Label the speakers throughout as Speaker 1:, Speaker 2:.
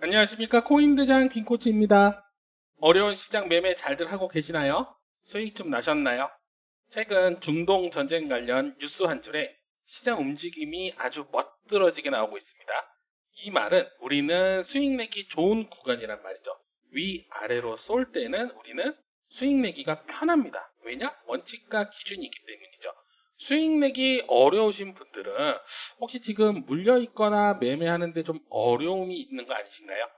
Speaker 1: 안녕하십니까 코인대장 김코치입니다. 어려운 시장 매매 잘들 하고 계시나요? 수익 좀 나셨나요? 최근 중동 전쟁 관련 뉴스 한 줄에 시장 움직임이 아주 멋들어지게 나오고 있습니다. 이 말은 우리는 수익 내기 좋은 구간이란 말이죠. 위아래로 쏠 때는 우리는 수익 내기가 편합니다. 왜냐? 원칙과 기준이 있기 때문이죠. 수익 내기 어려우신 분들은 혹시 지금 물려 있거나 매매하는데 좀 어려움이 있는 거 아니신가요?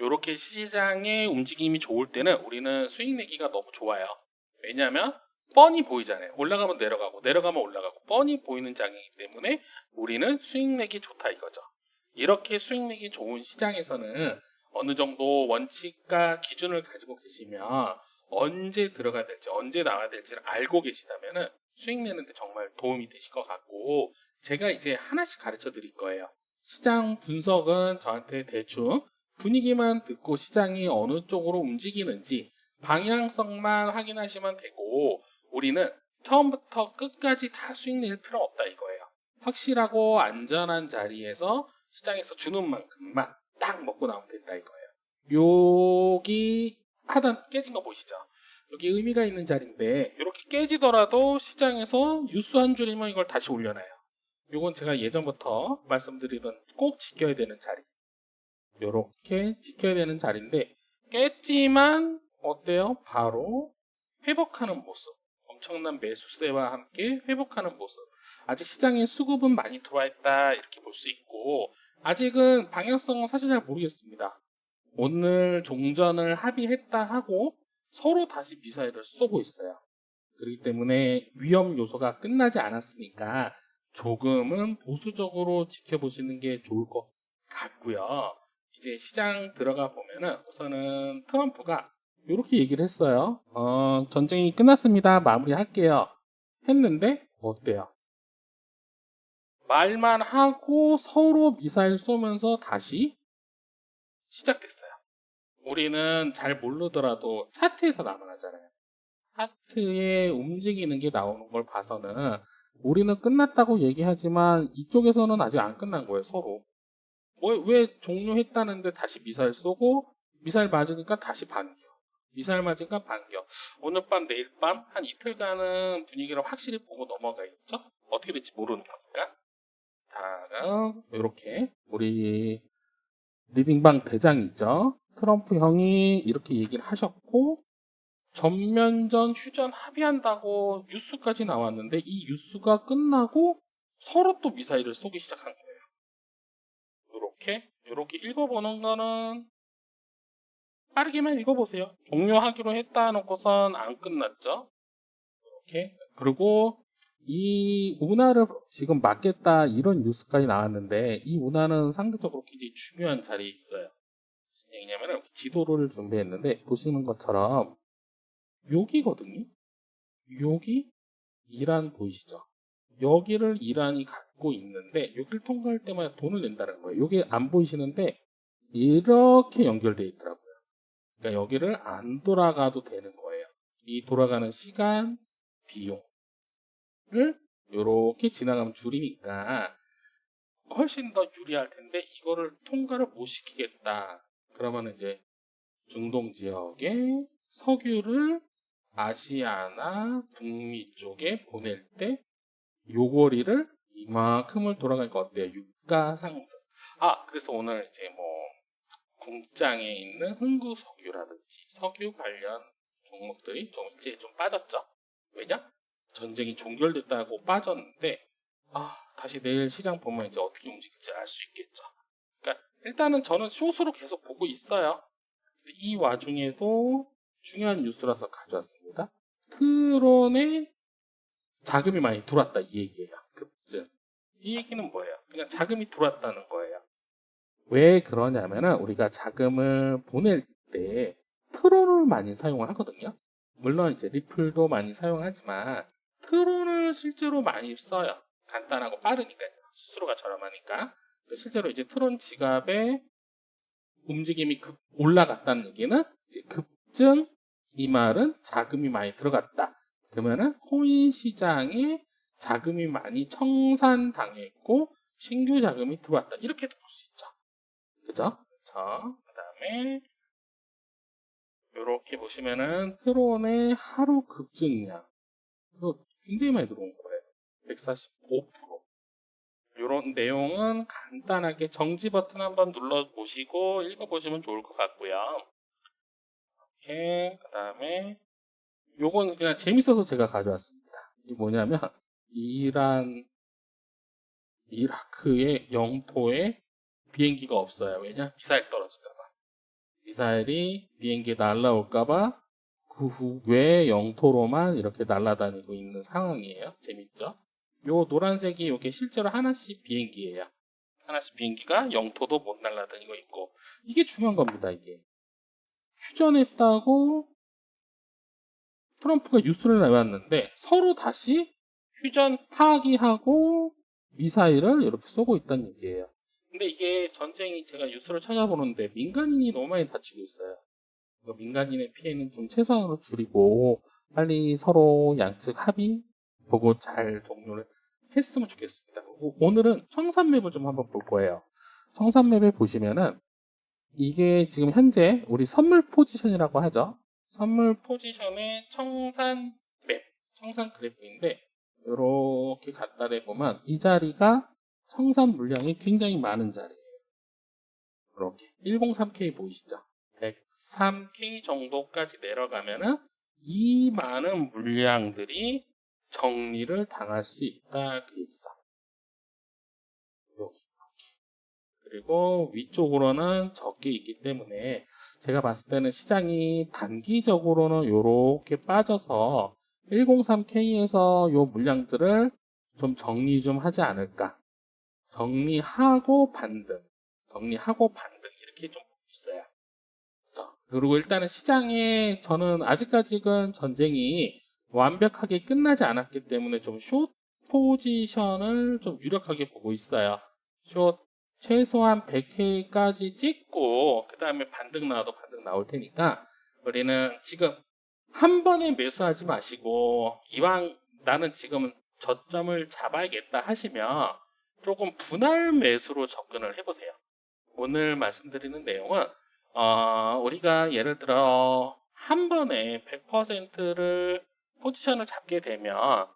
Speaker 1: 이렇게 시장의 움직임이 좋을 때는 우리는 수익 내기가 너무 좋아요. 왜냐하면 뻔히 보이잖아요. 올라가면 내려가고 내려가면 올라가고 뻔히 보이는 장이기 때문에 우리는 수익 내기 좋다 이거죠. 이렇게 수익 내기 좋은 시장에서는 어느 정도 원칙과 기준을 가지고 계시면 언제 들어가야 될지 언제 나와야 될지를 알고 계시다면은 수익 내는데 정말 도움이 되실 것 같고 제가 이제 하나씩 가르쳐 드릴 거예요. 시장 분석은 저한테 대충 분위기만 듣고 시장이 어느 쪽으로 움직이는지 방향성만 확인하시면 되고 우리는 처음부터 끝까지 다 수익 낼 필요 없다 이거예요. 확실하고 안전한 자리에서 시장에서 주는 만큼만 딱 먹고 나오면 된다 이거예요. 여기 하단 깨진 거 보이시죠? 여기 의미가 있는 자리인데 이렇게 깨지더라도 시장에서 뉴스 한 줄이면 이걸 다시 올려놔요. 이건 제가 예전부터 말씀드리던 꼭 지켜야 되는 자리. 이렇게 지켜야 되는 자리인데 깼지만 어때요? 바로 회복하는 모습. 엄청난 매수세와 함께 회복하는 모습. 아직 시장에 수급은 많이 들어와 있다 이렇게 볼 수 있고 아직은 방향성은 사실 잘 모르겠습니다. 오늘 종전을 합의했다 하고 서로 다시 미사일을 쏘고 있어요. 그렇기 때문에 위험 요소가 끝나지 않았으니까 조금은 보수적으로 지켜보시는 게 좋을 것 같고요. 이제 시장 들어가 보면은 우선은 트럼프가 이렇게 얘기를 했어요. 어, 전쟁이 끝났습니다. 마무리할게요. 했는데 어때요? 말만 하고 서로 미사일 쏘면서 다시 시작됐어요. 우리는 잘 모르더라도 차트에서 나타나잖아요. 차트에 움직이는 게 나오는 걸 봐서는 우리는 끝났다고 얘기하지만 이쪽에서는 아직 안 끝난 거예요, 서로. 뭐, 왜 종료했다는데 다시 미사일 쏘고 미사일 맞으니까 다시 반겨. 미사일 맞으니까 반겨. 오늘 밤, 내일 밤, 한 이틀간은 분위기를 확실히 보고 넘어가겠죠? 어떻게 될지 모르는 거니까. 자, 이렇게 우리 리딩방 대장이죠. 트럼프 형이 이렇게 얘기를 하셨고 전면전 휴전 합의한다고 뉴스까지 나왔는데 이 뉴스가 끝나고 서로 또 미사일을 쏘기 시작한 거예요. 이렇게 이렇게 읽어보는 거는 빠르게만 읽어보세요. 종료하기로 했다 놓고선 안 끝났죠. 이렇게 그리고 이 운하를 지금 막겠다 이런 뉴스까지 나왔는데 이 운하는 상대적으로 굉장히 중요한 자리에 있어요. 얘기냐면 지도를 준비했는데 보시는 것처럼 여기거든요. 여기 이란 보이시죠? 여기를 이란이 갖고 있는데 여기를 통과할 때마다 돈을 낸다는 거예요. 여기 안 보이시는데 이렇게 연결되어 있더라고요. 그러니까 여기를 안 돌아가도 되는 거예요. 이 돌아가는 시간, 비용을 이렇게 지나가면 줄이니까 훨씬 더 유리할 텐데 이거를 통과를 못 시키겠다. 그러면 이제 중동 지역에 석유를 아시아나 북미 쪽에 보낼 때 요거리를 이만큼을 돌아가니까 어때요? 유가 상승. 아, 그래서 오늘 이제 뭐 공장에 있는 흥구 석유라든지 석유 관련 종목들이 좀 이제 좀 빠졌죠. 왜냐? 전쟁이 종결됐다고 빠졌는데 아, 다시 내일 시장 보면 이제 어떻게 움직일지 알 수 있겠죠. 일단은 저는 숏으로 계속 보고 있어요. 이 와중에도 중요한 뉴스라서 가져왔습니다. 트론에 자금이 많이 들어왔다 이 얘기예요. 급증. 이 얘기는 뭐예요? 그냥 자금이 들어왔다는 거예요. 왜 그러냐면은 우리가 자금을 보낼 때 트론을 많이 사용을 하거든요. 물론 이제 리플도 많이 사용하지만 트론을 실제로 많이 써요. 간단하고 빠르니까요. 수수료가 저렴하니까. 실제로 이제 트론 지갑에 움직임이 급 올라갔다는 얘기는 급증 이 말은 자금이 많이 들어갔다. 그러면은 코인 시장에 자금이 많이 청산당했고 신규 자금이 들어왔다. 이렇게도 볼 수 있죠. 그죠? 그쵸? 그 다음에 이렇게 보시면은 트론의 하루 급증량 굉장히 많이 들어온 거예요. 145%. 이런 내용은 간단하게 정지 버튼 한번 눌러 보시고 읽어 보시면 좋을 것 같고요. 이렇게 그 다음에 요건 그냥 재밌어서 제가 가져왔습니다. 이 뭐냐면 이란 이라크의 영토에 비행기가 없어요. 왜냐? 미사일 떨어질까봐. 미사일이 비행기에 날라올까봐 그 후에 영토로만 이렇게 날아다니고 있는 상황이에요. 재밌죠? 요 노란색이 이게 실제로 하나씩 비행기예요. 하나씩 비행기가 영토도 못 날아다니고 있고 이게 중요한 겁니다. 이게 휴전했다고 트럼프가 뉴스를 내왔는데 서로 다시 휴전 파기하고 미사일을 이렇게 쏘고 있다는 얘기예요. 근데 이게 전쟁이 제가 뉴스를 찾아보는데 민간인이 너무 많이 다치고 있어요. 그러니까 민간인의 피해는 좀 최소한으로 줄이고 빨리 서로 양측 합의 보고 잘 종료를 했으면 좋겠습니다. 오늘은 청산맵을 좀 한번 볼 거예요. 청산맵에 보시면은 이게 지금 현재 우리 선물 포지션이라고 하죠. 선물 포지션의 청산 맵, 청산 그래프인데 이렇게 갖다 대보면 이 자리가 청산 물량이 굉장히 많은 자리예요. 이렇게 103K 보이시죠? 103K 정도까지 내려가면은 이 많은 물량들이 정리를 당할 수 있다 그 얘기죠. 여기. 그리고 위쪽으로는 적게 있기 때문에 제가 봤을 때는 시장이 단기적으로는 이렇게 빠져서 103K에서 요 물량들을 좀 정리 좀 하지 않을까. 정리하고 반등, 정리하고 반등 이렇게 좀 있어요. 자, 그리고 일단은 시장에 저는 아직까지는 전쟁이 완벽하게 끝나지 않았기 때문에 좀 숏 포지션을 좀 유력하게 보고 있어요. 숏 최소한 100K까지 찍고 그 다음에 반등 나와도 반등 나올 테니까 우리는 지금 한 번에 매수하지 마시고 이왕 나는 지금 저점을 잡아야겠다 하시면 조금 분할 매수로 접근을 해보세요. 오늘 말씀드리는 내용은 어, 우리가 예를 들어 한 번에 100%를 포지션을 잡게 되면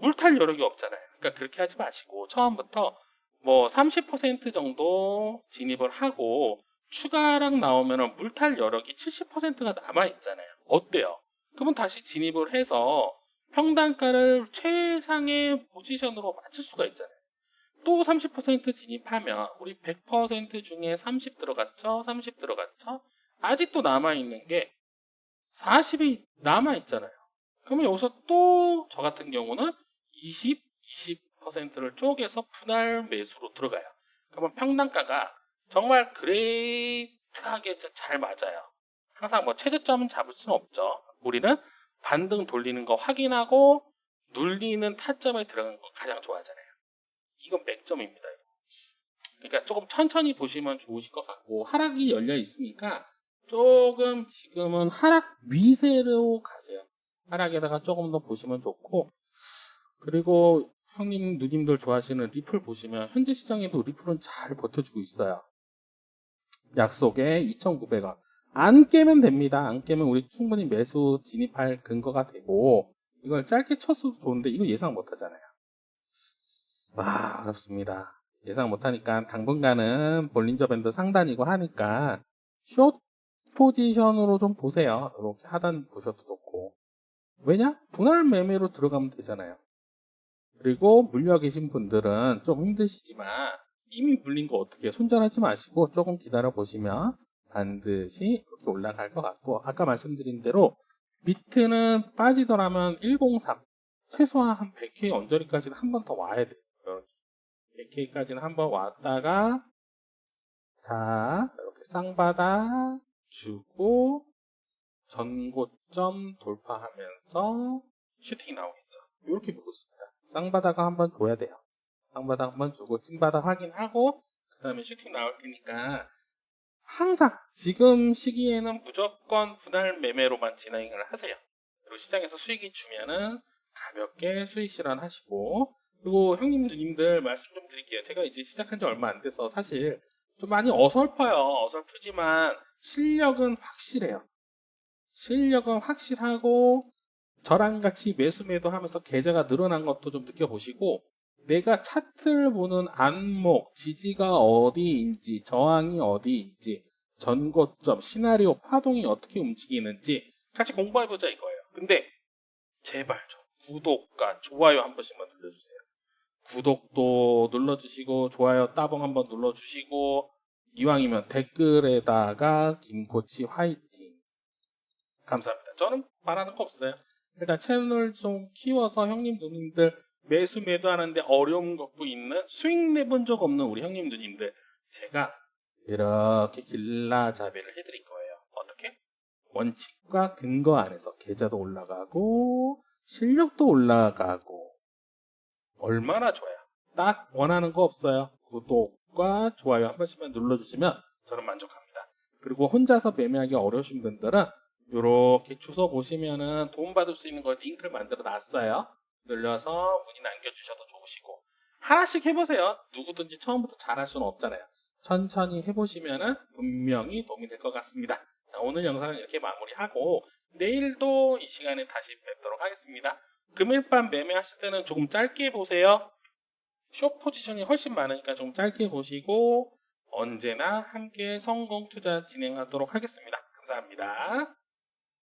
Speaker 1: 물탈 여력이 없잖아요. 그러니까 그렇게 하지 마시고 처음부터 뭐 30% 정도 진입을 하고 추가랑 나오면 물탈 여력이 70%가 남아 있잖아요. 어때요? 그러면 다시 진입을 해서 평단가를 최상의 포지션으로 맞출 수가 있잖아요. 또 30% 진입하면 우리 100% 중에 30 들어갔죠? 30 들어갔죠? 아직도 남아있는 게 40이 남아있잖아요. 그러면 여기서 또 저 같은 경우는 20, 20%를 쪼개서 분할 매수로 들어가요. 그러면 평단가가 정말 그레이트하게 잘 맞아요. 항상 뭐 최저점은 잡을 수는 없죠. 우리는 반등 돌리는 거 확인하고 눌리는 타점에 들어가는 거 가장 좋아하잖아요. 이건 맥점입니다. 그러니까 조금 천천히 보시면 좋으실 것 같고 하락이 열려 있으니까 조금 지금은 하락 위세로 가세요. 하락에다가 조금 더 보시면 좋고 그리고 형님 누님들 좋아하시는 리플 보시면 현재 시장에도 리플은 잘 버텨주고 있어요. 약속에 2,900원. 안 깨면 됩니다. 안 깨면 우리 충분히 매수 진입할 근거가 되고 이걸 짧게 쳤어도 좋은데 이거 예상 못 하잖아요. 와 어렵습니다. 예상 못 하니까 당분간은 볼린저 밴드 상단이고 하니까 숏 포지션으로 좀 보세요. 이렇게 하단 보셔도 좋고 왜냐? 분할 매매로 들어가면 되잖아요. 그리고 물려 계신 분들은 좀 힘드시지만 이미 물린 거 어떻게 손절하지 마시고 조금 기다려 보시면 반드시 이렇게 올라갈 것 같고 아까 말씀드린 대로 비트는 빠지더라면 103 최소한 한 100K 언저리까지는 한 번 더 와야 돼요. 100K까지는 한 번 왔다가 자 이렇게 쌍바닥 주고 전고점 돌파하면서 슈팅이 나오겠죠. 이렇게 보고 있습니다. 쌍바닥을 한번 줘야 돼요. 쌍바닥 한번 주고 찐바닥 확인하고 그 다음에 슈팅 나올 테니까 항상 지금 시기에는 무조건 분할 매매로만 진행을 하세요. 그리고 시장에서 수익이 주면은 가볍게 수익 실현하시고 그리고 형님 누님들 말씀 좀 드릴게요. 제가 이제 시작한 지 얼마 안 돼서 사실 좀 많이 어설퍼요. 어설프지만 실력은 확실해요. 실력은 확실하고 저랑 같이 매수 매도 하면서 계좌가 늘어난 것도 좀 느껴보시고 내가 차트를 보는 안목, 지지가 어디인지, 저항이 어디인지, 전고점, 시나리오, 파동이 어떻게 움직이는지 같이 공부해보자 이거예요. 근데 제발 좀 구독과 좋아요 한 번씩만 눌러주세요. 구독도 눌러주시고 좋아요 따봉 한번 눌러주시고 이왕이면 댓글에다가 김코치 화이팅 감사합니다. 저는 바라는 거 없어요. 일단 채널 좀 키워서 형님 누님들 매수 매도하는데 어려움 겪고 있는 수익 내본 적 없는 우리 형님 누님들 제가 이렇게 길라잡이를 해드릴 거예요. 어떻게? 원칙과 근거 안에서 계좌도 올라가고 실력도 올라가고 얼마나 좋아요. 딱 원하는 거 없어요. 구독과 좋아요 한 번씩만 눌러주시면 저는 만족합니다. 그리고 혼자서 매매하기 어려우신 분들은 이렇게 주소 보시면은 도움받을 수 있는 걸 링크를 만들어 놨어요. 눌러서 문의 남겨주셔도 좋으시고 하나씩 해보세요. 누구든지 처음부터 잘할 수는 없잖아요. 천천히 해보시면은 분명히 도움이 될 것 같습니다. 자, 오늘 영상은 이렇게 마무리하고 내일도 이 시간에 다시 뵙도록 하겠습니다. 금일 밤 매매하실 때는 조금 짧게 보세요. 쇼 포지션이 훨씬 많으니까 좀 짧게 보시고 언제나 함께 성공 투자 진행하도록 하겠습니다. 감사합니다.